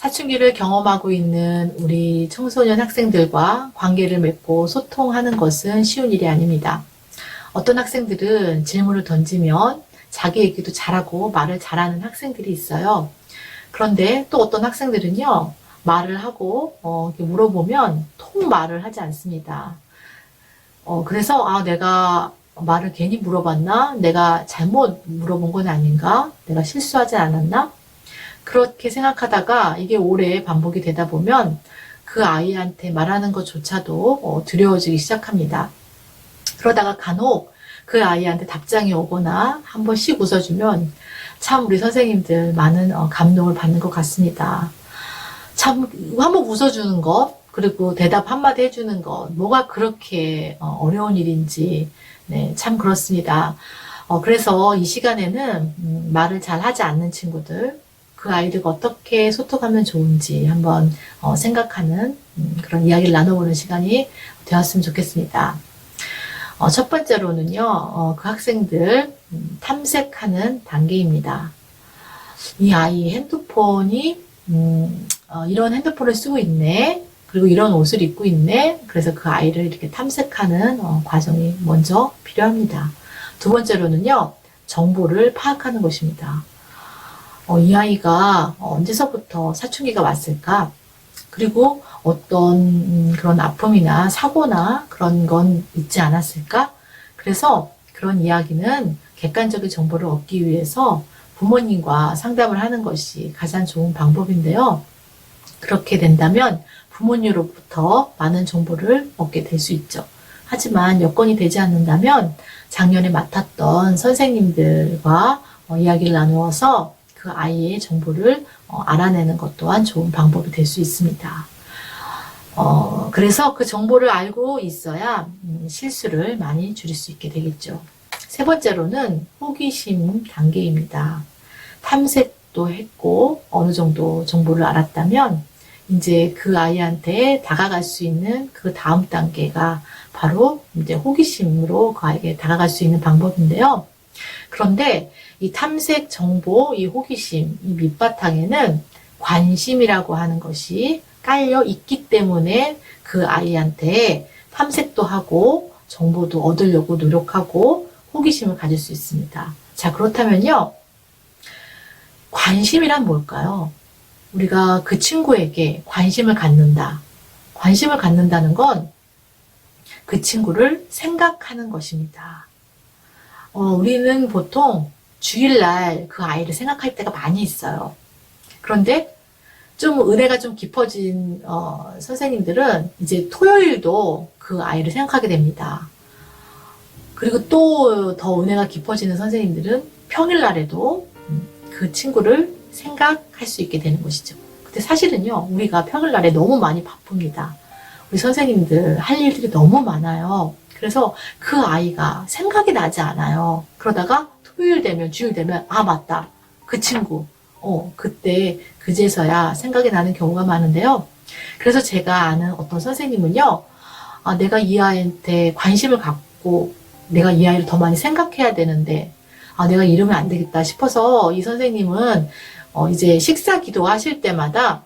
사춘기를 경험하고 있는 우리 청소년 학생들과 관계를 맺고 소통하는 것은 쉬운 일이 아닙니다. 어떤 학생들은 질문을 ton지면 자기 얘기도 잘하고 말을 잘하는 학생들이 있어요. 그런데 또 어떤 학생들은요, 말을 하고, 어, 물어보면 통 말을 하지 않습니다. 어, 그래서, 아, 내가 말을 괜히 물어봤나? 내가 잘못 물어본 건 아닌가? 내가 실수하지 않았나? 그렇게 생각하다가 이게 오래 반복이 되다 보면 그 아이한테 말하는 것조차도 어, 두려워지기 시작합니다. 그러다가 간혹 그 아이한테 답장이 오거나 한 번씩 웃어주면 참 우리 선생님들 많은 어, 감동을 받는 것 같습니다. 참 한 번 웃어주는 것 그리고 대답 한마디 해주는 것 뭐가 그렇게 어, 어려운 일인지 네, 참 그렇습니다. 어, 그래서 이 시간에는 음, 말을 잘 하지 않는 친구들 그 아이들과 어떻게 소통하면 좋은지 한번 어, 생각하는 음, 그런 이야기를 나눠보는 시간이 되었으면 좋겠습니다. 어, 첫 번째로는요, 어, 그 학생들 음, 탐색하는 단계입니다. 이 아이 핸드폰이 음, 어, 이런 핸드폰을 쓰고 있네. 그리고 이런 옷을 입고 있네. 그래서 그 아이를 이렇게 탐색하는 어, 과정이 먼저 필요합니다. 두 번째로는요, 정보를 파악하는 것입니다. 어, 이 아이가 언제서부터 사춘기가 왔을까? 그리고 어떤 음, 그런 아픔이나 사고나 그런 건 있지 않았을까? 그래서 그런 이야기는 객관적인 정보를 얻기 위해서 부모님과 상담을 하는 것이 가장 좋은 방법인데요. 그렇게 된다면 부모님으로부터 많은 정보를 얻게 될 수 있죠. 하지만 여건이 되지 않는다면 작년에 맡았던 선생님들과 어, 이야기를 나누어서 그 아이의 정보를 어, 알아내는 것 또한 좋은 방법이 될 수 있습니다. 어, 그래서 그 정보를 알고 있어야 음, 실수를 많이 줄일 수 있게 되겠죠. 세 번째로는 호기심 단계입니다. 탐색도 했고 어느 정도 정보를 알았다면 이제 그 아이한테 다가갈 수 있는 그 다음 단계가 바로 이제 호기심으로 그 아이에게 다가갈 수 있는 방법인데요. 그런데 이 탐색 정보, 이 호기심, 이 밑바탕에는 관심이라고 하는 것이 깔려 있기 때문에 그 아이한테 탐색도 하고 정보도 얻으려고 노력하고 호기심을 가질 수 있습니다. 자, 그렇다면요. 관심이란 뭘까요? 우리가 그 친구에게 관심을 갖는다. 관심을 갖는다는 건 그 친구를 생각하는 것입니다. 어, 우리는 보통 주일날 그 아이를 생각할 때가 많이 있어요. 그런데 좀 은혜가 좀 깊어진 어, 선생님들은 이제 토요일도 그 아이를 생각하게 됩니다. 그리고 또 더 은혜가 깊어지는 선생님들은 평일날에도 음, 그 친구를 생각할 수 있게 되는 것이죠. 근데 사실은요, 우리가 평일날에 너무 많이 바쁩니다. 우리 선생님들 할 일들이 너무 많아요. 그래서 그 아이가 생각이 나지 않아요. 그러다가 토요일 되면 주일 되면 아 맞다 그 친구 어 그때 그제서야 생각이 나는 경우가 많은데요. 그래서 제가 아는 어떤 선생님은요, 아, 내가 이 아이한테 관심을 갖고 내가 이 아이를 더 많이 생각해야 되는데 아 내가 이러면 안 되겠다 싶어서 이 선생님은 어, 이제 식사 기도 하실 때마다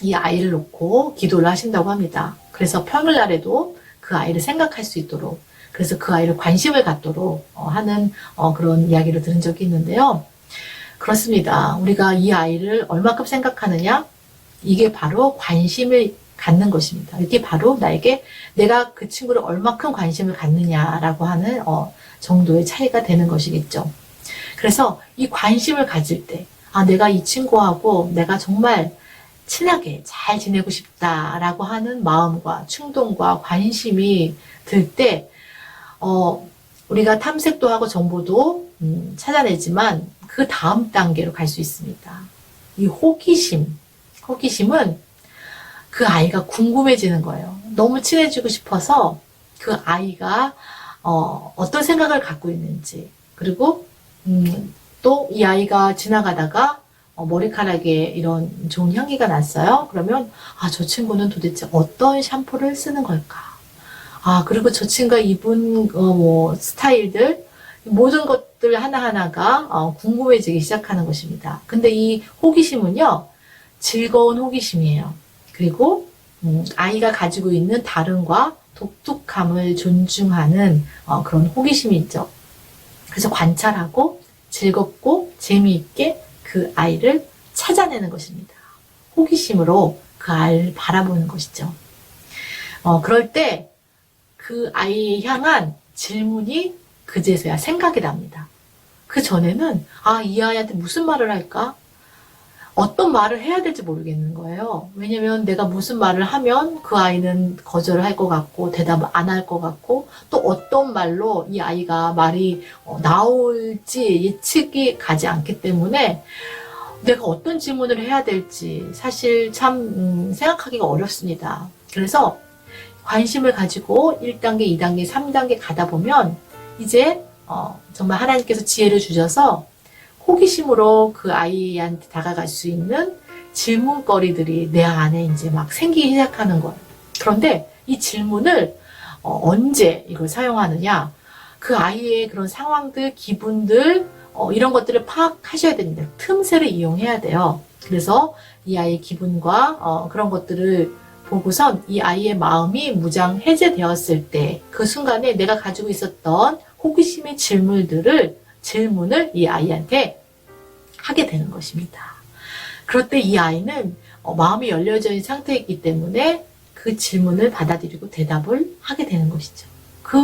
이 아이를 놓고 기도를 하신다고 합니다. 그래서 평일날에도 그 아이를 생각할 수 있도록 그래서 그 아이를 관심을 갖도록 어, 하는 어, 그런 이야기를 들은 적이 있는데요. 그렇습니다. 우리가 이 아이를 얼마큼 생각하느냐? 이게 바로 관심을 갖는 것입니다. 이게 바로 나에게 내가 그 친구를 얼마큼 관심을 갖느냐라고 하는 어, 정도의 차이가 되는 것이겠죠. 그래서 이 관심을 가질 때, 아, 내가 이 친구하고 내가 정말 친하게 잘 지내고 싶다라고 하는 마음과 충동과 관심이 들 때, 어, 우리가 탐색도 하고 정보도 음, 찾아내지만 그 다음 단계로 갈 수 있습니다. 이 호기심, 호기심은 그 아이가 궁금해지는 거예요. 너무 친해지고 싶어서 그 아이가 어, 어떤 생각을 갖고 있는지 그리고 음, 또 이 아이가 지나가다가 어, 머리카락에 이런 좋은 향기가 났어요. 그러면 아, 저 친구는 도대체 어떤 샴푸를 쓰는 걸까? 아, 그리고 저 친구가 입은 어, 뭐 스타일들 모든 것들 하나하나가 어, 궁금해지기 시작하는 것입니다. 근데 이 호기심은요, 즐거운 호기심이에요. 그리고 음, 아이가 가지고 있는 다름과 독특함을 존중하는 어, 그런 호기심이 있죠. 그래서 관찰하고 즐겁고 재미있게 그 아이를 찾아내는 것입니다. 호기심으로 그 아이를 바라보는 것이죠. 어, 그럴 때 그 아이에 향한 질문이 그제서야 생각이 납니다. 그 전에는 아, 이 아이한테 무슨 말을 할까? 어떤 말을 해야 될지 모르겠는 거예요. 왜냐면 내가 무슨 말을 하면 그 아이는 거절을 할 것 같고 대답을 안 할 것 같고 또 어떤 말로 이 아이가 말이 어, 나올지 예측이 가지 않기 때문에 내가 어떤 질문을 해야 될지 사실 참 음, 생각하기가 어렵습니다. 그래서 관심을 가지고 1단계, 2단계, 3단계 가다 보면 이제 어, 정말 하나님께서 지혜를 주셔서 호기심으로 그 아이한테 다가갈 수 있는 질문거리들이 내 안에 이제 막 생기기 시작하는 거예요. 그런데 이 질문을 어, 언제 이걸 사용하느냐? 그 아이의 그런 상황들, 기분들, 어, 이런 것들을 파악하셔야 됩니다. 틈새를 이용해야 돼요. 그래서 이 아이의 기분과 어, 그런 것들을 보고선 이 아이의 마음이 무장 해제되었을 때 그 순간에 내가 가지고 있었던 호기심의 질문들을 질문을 이 아이한테 하게 되는 것입니다. 그럴 때 이 아이는 어, 마음이 열려져 있는 상태이기 때문에 그 질문을 받아들이고 대답을 하게 되는 것이죠. 그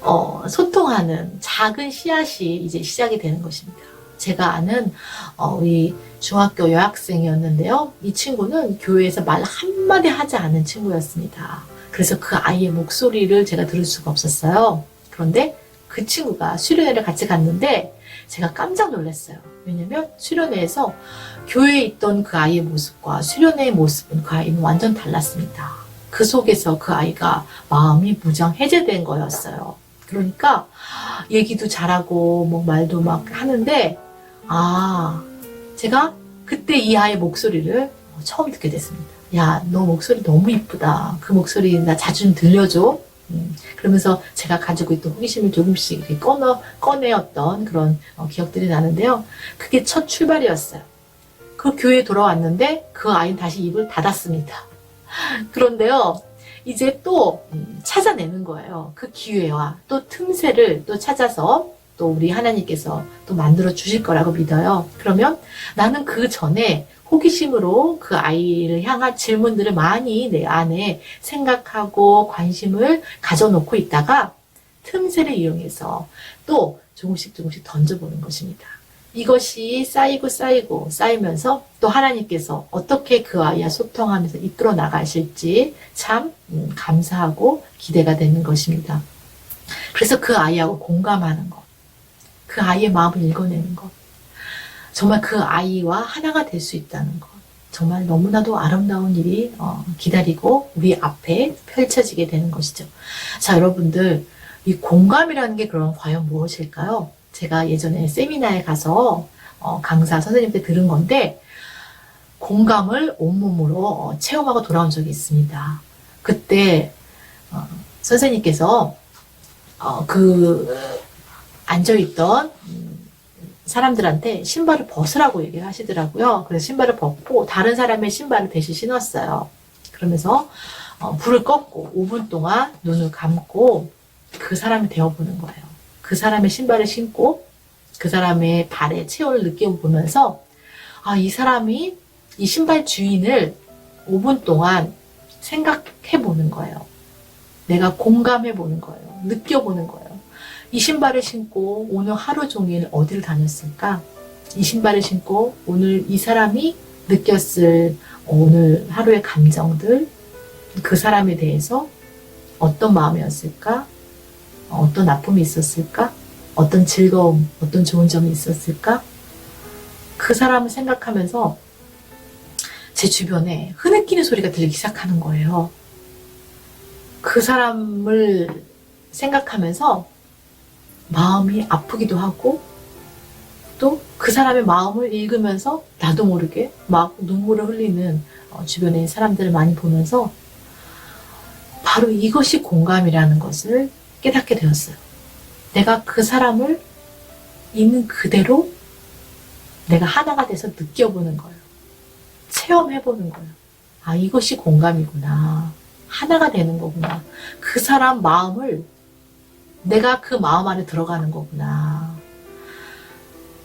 어, 소통하는 작은 씨앗이 이제 시작이 되는 것입니다. 제가 아는 어, 우리 중학교 여학생이었는데요. 이 친구는 교회에서 말 한마디 하지 않은 친구였습니다. 그래서 그 아이의 목소리를 제가 들을 수가 없었어요. 그런데 그 친구가 수련회를 같이 갔는데 제가 깜짝 놀랐어요. 왜냐면 수련회에서 교회에 있던 그 아이의 모습과 수련회의 모습은 그 아이는 완전 달랐습니다. 그 속에서 그 아이가 마음이 무장 해제된 거였어요. 그러니까 얘기도 잘하고 뭐 말도 막 하는데 아 제가 그때 이 아이의 목소리를 처음 듣게 됐습니다. 야, 너 목소리 너무 이쁘다. 그 목소리 나 자주 좀 들려줘. 음, 그러면서 제가 가지고 있던 호기심을 조금씩 꺼내, 꺼내었던 그런 어, 기억들이 나는데요. 그게 첫 출발이었어요. 그 교회에 돌아왔는데 그 아이는 다시 입을 닫았습니다. 그런데요, 이제 또 음, 찾아내는 거예요. 그 기회와 또 틈새를 또 찾아서 또 우리 하나님께서 또 만들어 주실 거라고 믿어요. 그러면 나는 그 전에 호기심으로 그 아이를 향한 질문들을 많이 내 안에 생각하고 관심을 가져놓고 있다가 틈새를 이용해서 또 조금씩 조금씩 던져보는 것입니다. 이것이 쌓이고 쌓이고 쌓이면서 또 하나님께서 어떻게 그 아이와 소통하면서 이끌어 나가실지 참 음, 감사하고 기대가 되는 것입니다. 그래서 그 아이하고 공감하는 것, 그 아이의 마음을 읽어내는 것, 정말 그 아이와 하나가 될 수 있다는 것. 정말 너무나도 아름다운 일이 어, 기다리고 우리 앞에 펼쳐지게 되는 것이죠. 자, 여러분들, 이 공감이라는 게 그럼 과연 무엇일까요? 제가 예전에 세미나에 가서 어, 강사 선생님께 들은 건데, 공감을 온몸으로 어, 체험하고 돌아온 적이 있습니다. 그때 어, 선생님께서 어, 그 앉아있던 음, 사람들한테 신발을 벗으라고 얘기를 하시더라고요. 그래서 신발을 벗고 다른 사람의 신발을 대신 신었어요. 그러면서 어, 불을 껐고 5분 동안 눈을 감고 그 사람이 되어보는 거예요. 그 사람의 신발을 신고 그 사람의 발의 체온을 느껴보면서 아, 이 사람이 이 신발 주인을 5분 동안 생각해 보는 거예요. 내가 공감해 보는 거예요. 느껴보는 거예요. 이 신발을 신고 오늘 하루 종일 어디를 다녔을까? 이 신발을 신고 오늘 이 사람이 느꼈을 오늘 하루의 감정들, 그 사람에 대해서 어떤 마음이었을까? 어떤 아픔이 있었을까? 어떤 즐거움, 어떤 좋은 점이 있었을까? 그 사람을 생각하면서 제 주변에 흐느끼는 소리가 들리기 시작하는 거예요. 그 사람을 생각하면서 마음이 아프기도 하고 또 그 사람의 마음을 읽으면서 나도 모르게 막 눈물을 흘리는 어, 주변의 사람들을 많이 보면서 바로 이것이 공감이라는 것을 깨닫게 되었어요. 내가 그 사람을 있는 그대로 내가 하나가 돼서 느껴보는 거예요. 체험해보는 거예요. 아, 이것이 공감이구나. 하나가 되는 거구나. 그 사람 마음을 내가 그 마음 안에 들어가는 거구나.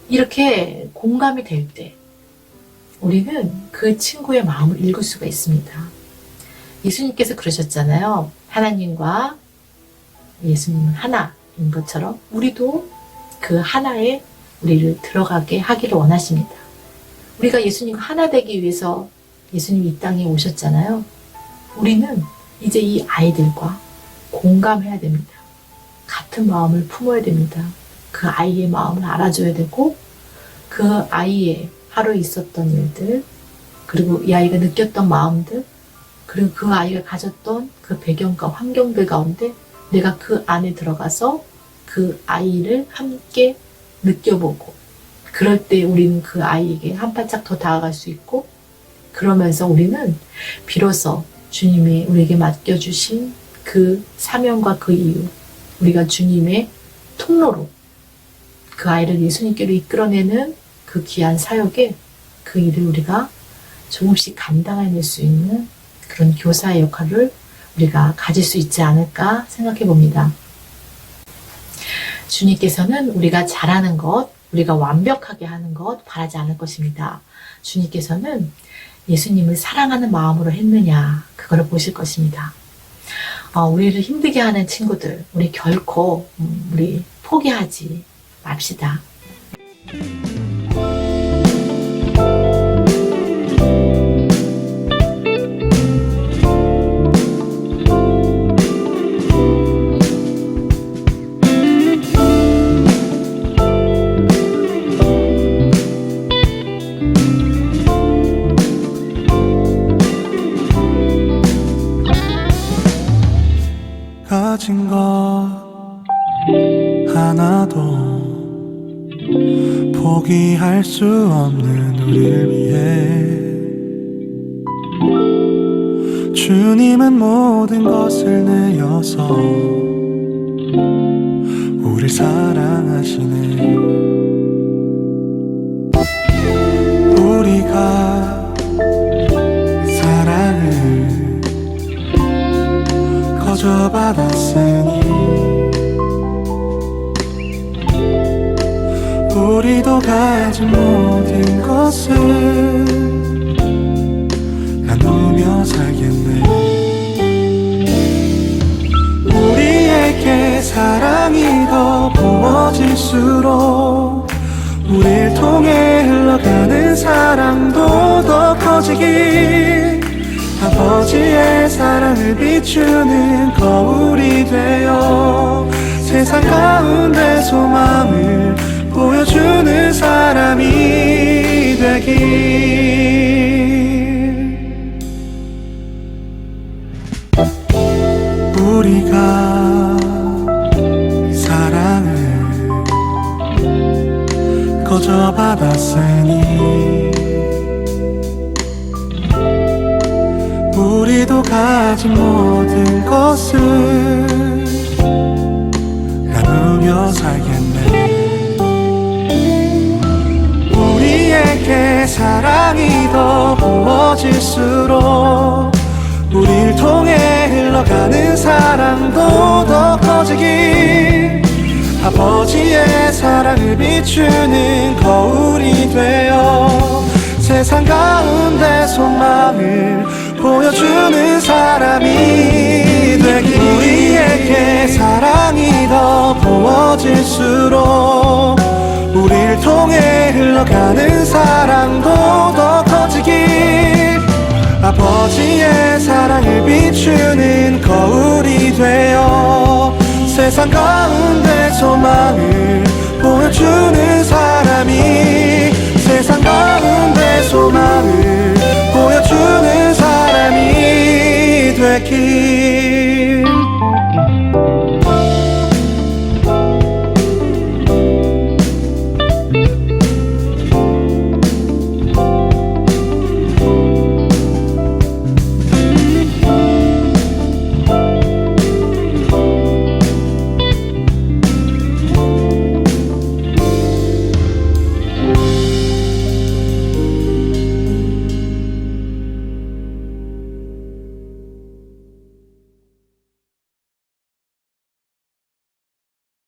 이렇게 공감이 될 때, 우리는 그 친구의 마음을 읽을 수가 있습니다. 예수님께서 그러셨잖아요. 하나님과 예수님은 하나인 것처럼 우리도 그 하나에 우리를 들어가게 하기를 원하십니다. 우리가 예수님과 하나 되기 위해서 예수님이 이 땅에 오셨잖아요. 우리는 이제 이 아이들과 공감해야 됩니다. 같은 마음을 품어야 됩니다. 그 아이의 마음을 알아줘야 되고, 그 아이의 하루 있었던 일들, 그리고 이 아이가 느꼈던 마음들, 그리고 그 아이가 가졌던 그 배경과 환경들 가운데 내가 그 안에 들어가서 그 아이를 함께 느껴보고, 그럴 때 우리는 그 아이에게 한 발짝 더 다가갈 수 있고, 그러면서 우리는 비로소 주님이 우리에게 맡겨주신 그 사명과 그 이유, 우리가 주님의 통로로 그 아이를 예수님께로 이끌어내는 그 귀한 사역에 그 일을 우리가 조금씩 감당해낼 수 있는 그런 교사의 역할을 우리가 가질 수 있지 않을까 생각해 봅니다. 주님께서는 우리가 잘하는 것, 우리가 완벽하게 하는 것 바라지 않을 것입니다. 주님께서는 예수님을 사랑하는 마음으로 했느냐, 그거를 보실 것입니다. 어, 우리를 힘들게 하는 친구들, 우리 결코, 음, 우리 포기하지 맙시다. 수 없는 우리를 위해. 주님은 모든 것을 내어서 우릴 사랑하시네. 우리가 사랑을 거저 받았으니 우리도 가진 모든 것을 나누며 살겠네. 우리에게 사랑이 더 부어질수록 우릴 통해 흘러가는 사랑도 더 커지길 아버지의 사랑을 비추는 거울이 되어 세상 가운데 소망을 보여주는 사람이 되길. 우리가 사랑을 거저 받았으 사랑이 더 부어질수록 우릴 통해 흘러가는 사랑도 더 커지길 아버지의 사랑을 비추는 거울이 되어 세상 가운데 소망을 보여주는 사람이 되길 우리에게 사랑이 더 부어질수록 통해 흘러가는 사랑도 더 커지길. 아버지의 사랑을 비추는 거울이 되어 세상 가운데 소망을 보여주는 사람이 세상 가운데 소망을 보여주는 사람이 되길.